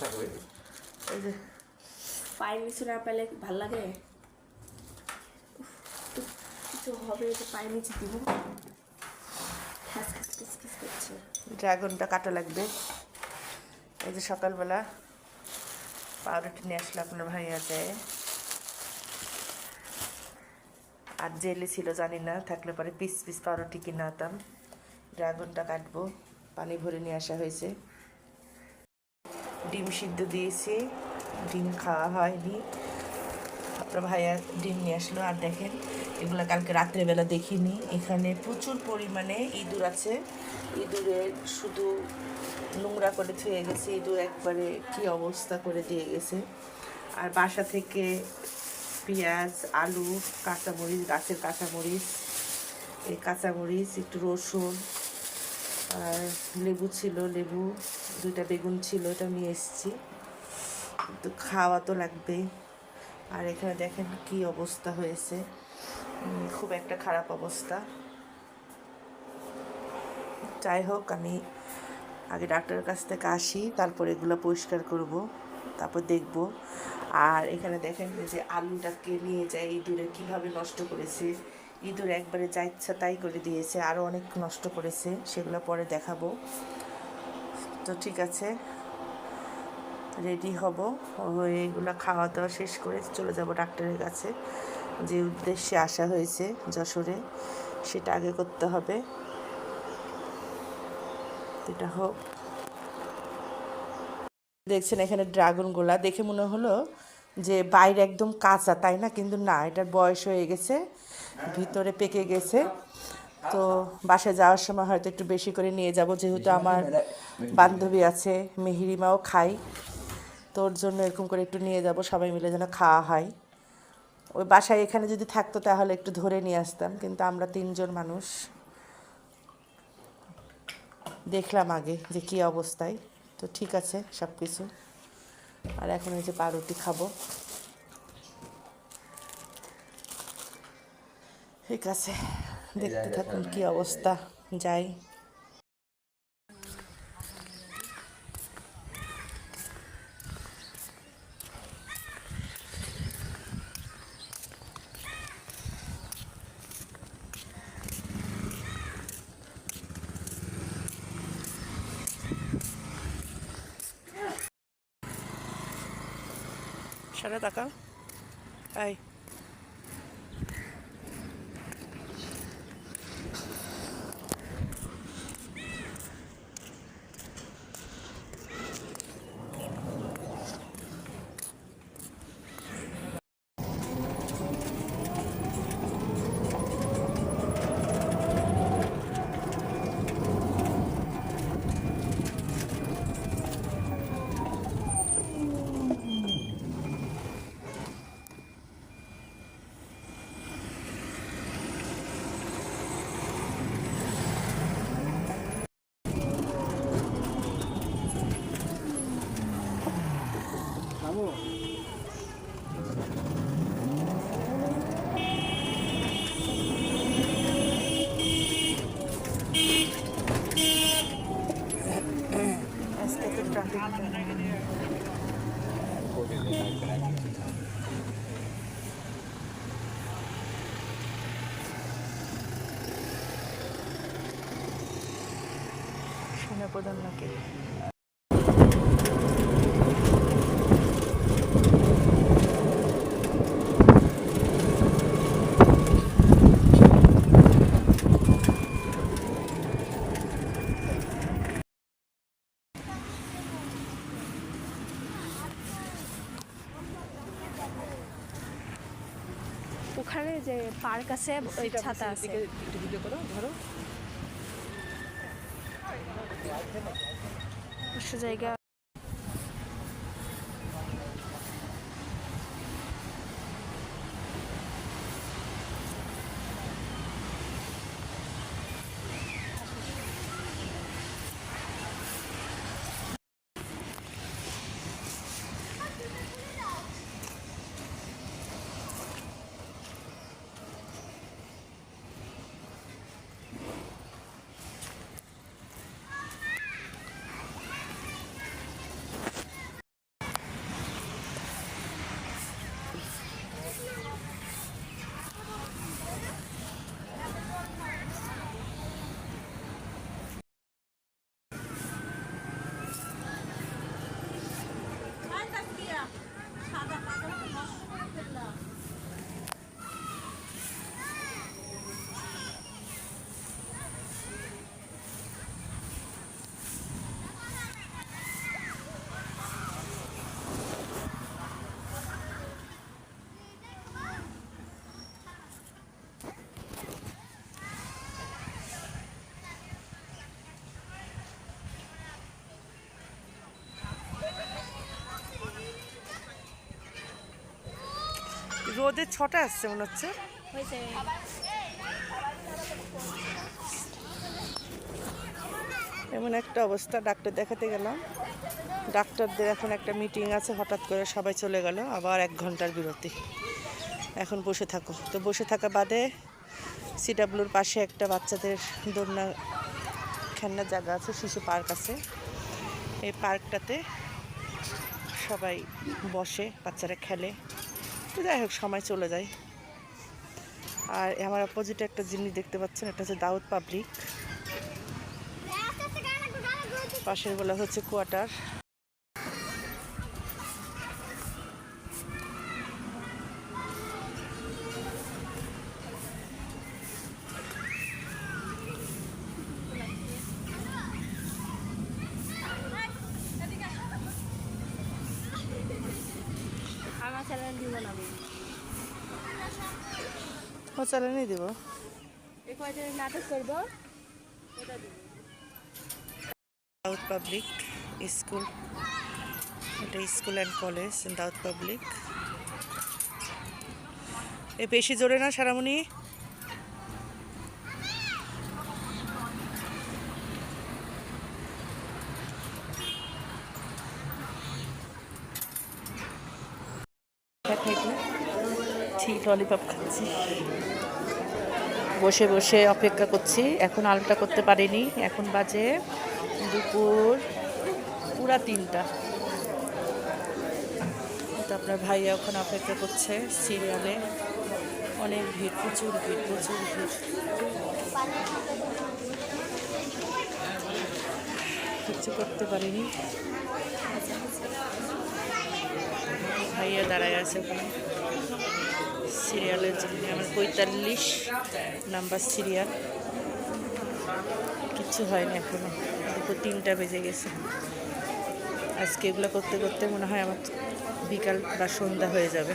টাকা করে। এই যে পায়ের নিচে না পেলে ভালো লাগে? কিছু হবে যে পায়ের নিচে দিব। ড্রাগনটা কাটা লাগবে। এই যে সকালবেলা পাউরুটি নিয়ে আসলো আপনার ভাইয়া যায় আর জেলে ছিল জানি না থাকলে পরে পিস পিস পাউরুটি কিনে আনতাম। ড্রাগনটা কাটবো। পানি ভরে নিয়ে আসা হয়েছে। ডিম সিদ্ধ দিয়েছি। ডিম খাওয়া হয়নি। আপনার ভাইয়া ডিম নিয়ে আসলো। আর দেখেন, এগুলো কালকে রাত্রেবেলা দেখিনি। এখানে প্রচুর পরিমাণে ইঁদুর আছে। ইঁদুরের শুধু নোংরা করে থুয়ে গেছে। ইঁদুর একবারে কি অবস্থা করে দিয়ে গেছে। আর বাসা থেকে পেঁয়াজ, আলু, কাঁচামরিচ, গাছের কাঁচামরিচ, এই কাঁচামরিচ, একটু রসুন আর লেবু ছিল, লেবু, দুইটা বেগুন ছিল, এটা নিয়ে এসেছি। তো খাওয়া তো লাগবে। আর এখানে দেখেন কি অবস্থা হয়েছে। খুব একটা খারাপ অবস্থা। যাই হোক, আমি আগে ডাক্তারের কাছ থেকে আসি, তারপর এগুলো পরিষ্কার করব, তারপর দেখব। আর এখানে দেখেন যে আলুটাকে নিয়ে যায় ইঁদুরে কীভাবে নষ্ট করেছে। ইঁদুর একবারে যা ইচ্ছা তাই করে দিয়েছে আরও অনেক নষ্ট করেছে, সেগুলো পরে দেখাবো। তো ঠিক আছে, রেডি হব। এগুলো খাওয়া দাওয়া শেষ করে চলে যাব ডাক্তারের কাছে। যে উদ্দেশ্যে আসা হয়েছে যশোরে, সেটা আগে করতে হবে। এটা হোক। দেখছেন এখানে ড্রাগনগুলা দেখে মনে হলো যে বাইরে একদম কাঁচা, তাই না? কিন্তু না, এটার বয়স হয়ে গেছে। ভিতরে পেকে গেছে। তো বাসায় যাওয়ার সময় হয়তো একটু বেশি করে নিয়ে যাব, যেহেতু আমার বান্ধবী আছে মেহিরিমাও খাই তোর জন্য এরকম করে একটু নিয়ে যাব, সবাই মিলে যেন খাওয়া হয়। ওই বাসায় এখানে যদি থাকতো তাহলে একটু ধরে নিয়ে আসতাম, কিন্তু আমরা তিনজন মানুষ। দেখলাম আগে যে কী অবস্থায়। তো ঠিক আছে সব কিছু আর এখন এই যে পাউরুটি খাব। ঠিক আছে। দেখতে থাকুন কি অবস্থা। যাই। সারা টাকা। আয় আজকে তো ট্রাফিক সেনা প্রধান নাকি ওখানে যে পার্ক আছে ওই ছাতা আছে। ভিডিও করো ধরো। জায়গা রোদে ছটা আসছে মনে হচ্ছে। এমন একটা অবস্থা ডাক্তার দেখাতে গেলাম। ডাক্তারদের এখন একটা মিটিং আছে হঠাৎ করে সবাই চলে গেল আবার এক ঘণ্টার বিরতি। এখন বসে থাকো। তো বসে থাকা বাদে সিডাব্লুর পাশে একটা বাচ্চাদের দোলনা খেলনার জায়গা আছে শিশু পার্ক আছে। এই পার্কটাতে সবাই বসে বাচ্চারা খেলে। তো যাই হোক, সময় চলে যায়। আর আমার অপোজিটে একটা জিনিস দেখতে পাচ্ছেন, এটা হচ্ছে দাউদ পাবলিক। পাশের বলা হচ্ছে কোয়ার্টার আমার দিব না ও চালানি দিব। এই কয়টা নাটক করব? ওটা দিব। Dawood public school. এটা school and college Dawood public. এ বেশি জোরে না সারামণি? ঠিক ললিপপ খাচ্ছি। বসে বসে অপেক্ষা করছি। এখন আলটা করতে পারিনি। এখন বাজে দুপুর পুরা তিনটা। আপনার ভাইয়া ওখানে অপেক্ষা করছে সিরিয়ালে। অনেক ভিড়, প্রচুর ভিড় প্রচুর ভিড়। কিছু করতে পারিনি। ভাইয়া দাঁড়ায় আছে। ওখানে সিরিয়ালের জন্য আমার পঁয়তাল্লিশ নাম্বার সিরিয়াল। কিছু হয়নি এখনও। দুপুর তিনটা বেজে গেছে। আজকে এগুলো করতে করতে মনে হয় আমার বিকাল বা সন্ধ্যা হয়ে যাবে।